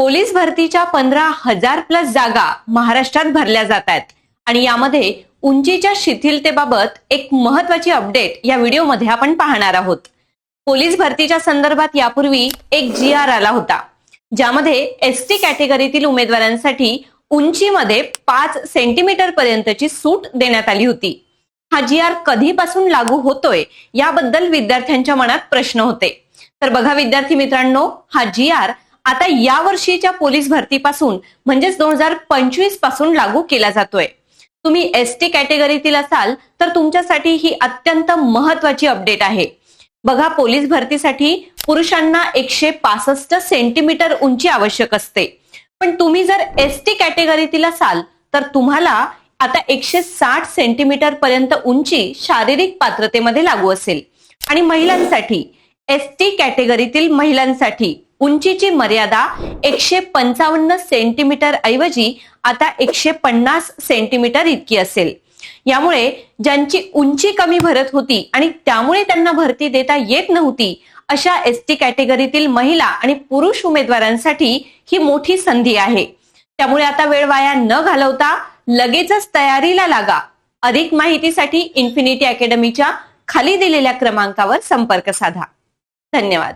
Police भरतीच्या पंधरा हजार प्लस जागा महाराष्ट्रात भरल्या जात आहेत. आणि यामध्ये उंचीच्या शिथिलतेबाबत एक महत्वाची अपडेट या व्हिडिओमध्ये आपण पाहणार आहोत. पोलीस भरतीच्या संदर्भात यापूर्वी एक जी आर आला होता ज्यामध्ये एस टी कॅटेगरीतील उमेदवारांसाठी उंचीमध्ये पाच सेंटीमीटर पर्यंतची सूट देण्यात आली होती. हा जी आर कधीपासून लागू होतोय याबद्दल विद्यार्थ्यांच्या मनात प्रश्न होते. तर बघा विद्यार्थी मित्रांनो हा जी आर आता या वर्षीच्या पोलीस भरतीपासून म्हणजेच दोन हजार पंचवीसपासून लागू केला जातोय. तुम्ही एस टी कॅटेगरीतील असाल तर तुमच्यासाठी ही अत्यंत महत्वाची अपडेट आहे. बघा पोलीस भरतीसाठी पुरुषांना एकशे पासष्ट सेंटीमीटर उंची आवश्यक असते. पण तुम्ही जर एस टी कॅटेगरीतील असाल तर तुम्हाला आता एकशे साठ सेंटीमीटर पर्यंत उंची शारीरिक पात्रतेमध्ये लागू असेल. आणि महिलांसाठी एस टी कॅटेगरीतील महिलांसाठी उंचीची मर्यादा एकशे पंचावन्न सेंटीमीटर ऐवजी आता एकशे पन्नास सेंटीमीटर इतकी असेल. यामुळे ज्यांची उंची कमी भरत होती आणि त्यामुळे त्यांना भरती देता येत नव्हती अशा एस टी कॅटेगरीतील महिला आणि पुरुष उमेदवारांसाठी ही मोठी संधी आहे. त्यामुळे आता वेळ वाया न घालवता लगेचच तयारीला लागा. अधिक माहितीसाठी इन्फिनिटी अकॅडमीच्या खाली दिलेल्या क्रमांकावर संपर्क साधा. धन्यवाद.